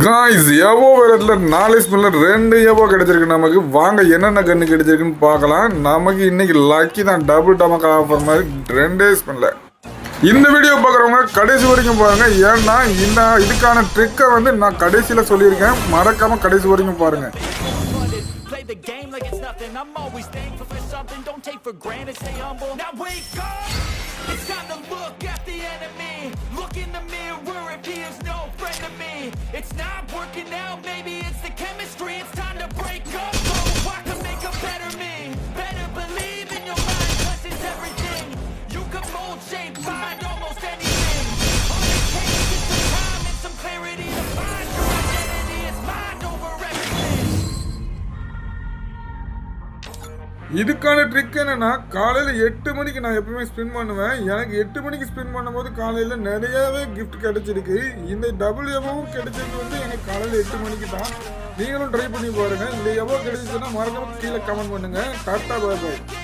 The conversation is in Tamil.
காய்ஸ் எவோ இடத்துல நாலு ஸ்மெல்ல ரெண்டு எவோ கிடைச்சிருக்கு. நமக்கு வாங்க என்னென்ன கண்ணு கிடைச்சிருக்குன்னு பார்க்கலாம். நமக்கு இன்னைக்கு லக்கி தான். டபுள் டமக்கு ஆஃபர் மாதிரி ரெண்டே ஸ்மெல்ல இந்த வீடியோ பார்க்குறவங்க கடைசி வரைக்கும் பாருங்கள் ஏன்னா இந்த இதுக்கான ட்ரிக்கை வந்து நான் கடைசியில் சொல்லியிருக்கேன். மறக்காமல் கடைசி வரைக்கும் பாருங்கள் It's time to look at the enemy. Look in the mirror It's not working out. Maybe it's the chemistry. It's time to break up. So I can make a better me. Better believe in your mind. Cause it's everything. You can mold, shape, இதுக்கான ட்ரிக் என்னன்னா காலையில் எட்டு மணிக்கு நான் எப்பவுமே ஸ்பின் பண்ணுவேன். எனக்கு எட்டு மணிக்கு ஸ்பின் பண்ணும்போது காலையில் நிறையவே கிஃப்ட் கிடைச்சிருக்கு. இந்த டபுள் எவ்வளவும் கிடைச்சது வந்து எனக்கு காலையில் எட்டு மணிக்கு தான். நீங்களும் ட்ரை பண்ணி பாருங்கள் இந்த எவ்வளோ கிடைச்சிச்சுன்னா மறக்காம கீழே கமெண்ட் பண்ணுங்கள் கரெக்டாக பாய்